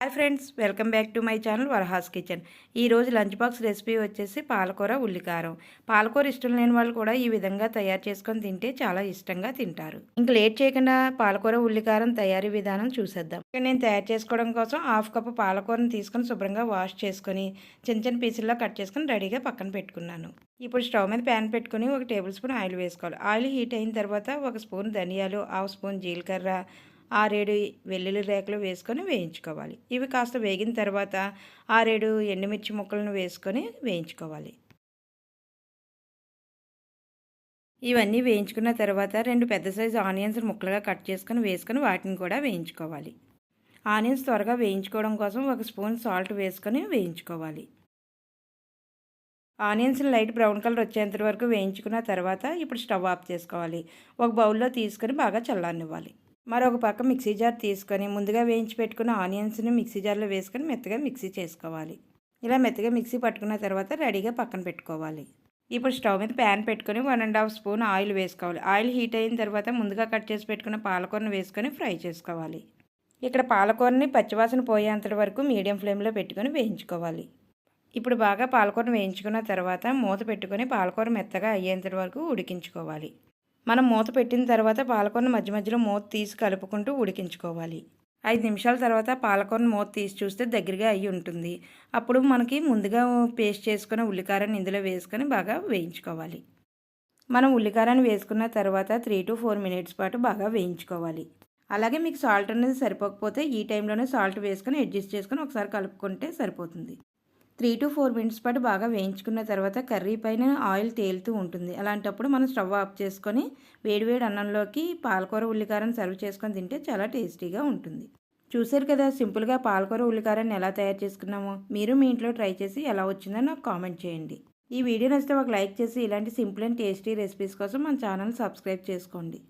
Hi friends welcome back to my channel Varahas kitchen. ఈ రోజు lunch box recipe వచ్చేసి పాలకూర ఉల్లికారం. పాలకూర ఇష్టం లేని వాళ్ళు కూడా ఈ విధంగా తయారు చేసుకొని తింటే చాలా ఇష్టంగా తింటారు. ఇంక లేట్ చేయకుండా పాలకూర ఉల్లికారం తయారీ విధానం చూసేద్దాం. నేను తయారు చేసుకోవడం కోసం హాఫ్ కప్ పాలకూరను తీసుకొని శుభ్రంగా వాష్ చేసుకొని చిన్న చిన్న పీసుల్లో కట్ చేసుకొని రెడీగా పక్కన పెట్టుకున్నాను. ఇప్పుడు స్టవ్ మీద ప్యాన్ పెట్టుకొని ఒక టేబుల్ స్పూన్ ఆయిల్ వేసుకోవాలి. ఆయిల్ హీట్ అయిన తర్వాత ఒక స్పూన్ ధనియాలు హాఫ్ స్పూన్ జీలకర్ర ఆరేడు వెల్లుల్లి రేకులు వేసుకొని వేయించుకోవాలి. ఇవి కాస్త వేగిన తర్వాత ఆరేడు ఎండుమిర్చి ముక్కలను వేసుకొని వేయించుకోవాలి. ఇవన్నీ వేయించుకున్న తర్వాత రెండు పెద్ద సైజు ఆనియన్స్ ముక్కలుగా కట్ చేసుకొని వేసుకొని వాటిని కూడా వేయించుకోవాలి. ఆనియన్స్ త్వరగా వేయించుకోవడం కోసం ఒక స్పూన్ సాల్ట్ వేసుకొని వేయించుకోవాలి. ఆనియన్స్ లైట్ బ్రౌన్ కలర్ వచ్చేంత వరకు వేయించుకున్న తర్వాత ఇప్పుడు స్టవ్ ఆఫ్ చేసుకోవాలి. ఒక బౌల్లో తీసుకొని బాగా చల్లనివ్వాలి మరొక పక్క మిక్సీ జార్ తీసుకొని ముందుగా వేయించి పెట్టుకున్న ఆనియన్స్ని మిక్సీ జార్లో వేసుకొని మెత్తగా మిక్సీ చేసుకోవాలి. ఇలా మెత్తగా మిక్సీ పట్టుకున్న తర్వాత రెడీగా పక్కన పెట్టుకోవాలి. ఇప్పుడు స్టవ్ మీద ప్యాన్ పెట్టుకొని one and half spoon oil వేసుకోవాలి. ఆయిల్ హీట్ అయిన తర్వాత ముందుగా కట్ చేసి పెట్టుకున్న పాలకూరను వేసుకొని ఫ్రై చేసుకోవాలి. ఇక్కడ పాలకూరని పచ్చివాసన పోయేంతటి వరకు మీడియం ఫ్లేమ్లో పెట్టుకొని వేయించుకోవాలి. ఇప్పుడు బాగా పాలకూరను వేయించుకున్న తర్వాత మూత పెట్టుకొని పాలకూర మెత్తగా అయ్యేంతటి వరకు ఉడికించుకోవాలి. మనం మూత పెట్టిన తర్వాత పాలకూరను మధ్య మధ్యలో మూత తీసి కలుపుకుంటూ ఉడికించుకోవాలి. ఐదు నిమిషాల తర్వాత పాలకూరను మూత తీసి చూస్తే దగ్గరగా అయ్యి ఉంటుంది. అప్పుడు మనకి ముందుగా పేస్ట్ చేసుకున్న ఉల్లికారాన్ని ఇందులో వేసుకొని బాగా వేయించుకోవాలి. మనం ఉల్లికారాన్ని వేసుకున్న తర్వాత త్రీ టు ఫోర్ మినిట్స్ పాటు బాగా వేయించుకోవాలి. అలాగే మీకు సాల్ట్ అనేది సరిపోకపోతే ఈ టైంలోనే సాల్ట్ వేసుకొని అడ్జస్ట్ చేసుకొని ఒకసారి కలుపుకుంటే సరిపోతుంది. త్రీ టు ఫోర్ మినిట్స్ పాటు బాగా వేయించుకున్న తర్వాత కర్రీ పైన ఆయిల్ తేలుతూ ఉంటుంది. అలాంటప్పుడు మనం స్టవ్ ఆఫ్ చేసుకొని వేడివేడి అన్నంలోకి పాలకూర ఉల్లికారం సర్వ్ చేసుకొని తింటే చాలా టేస్టీగా ఉంటుంది. చూసారు కదా సింపుల్గా పాలకూర ఉల్లికారాన్ని ఎలా తయారు చేసుకున్నామో? మీరు మీ ఇంట్లో ట్రై చేసి ఎలా వచ్చిందో నాకు కామెంట్ చేయండి. ఈ వీడియో నచ్చితే ఒక లైక్ చేసి ఇలాంటి సింపుల్ అండ్ టేస్టీ రెసిపీస్ కోసం మన ఛానల్ సబ్స్క్రైబ్ చేసుకోండి.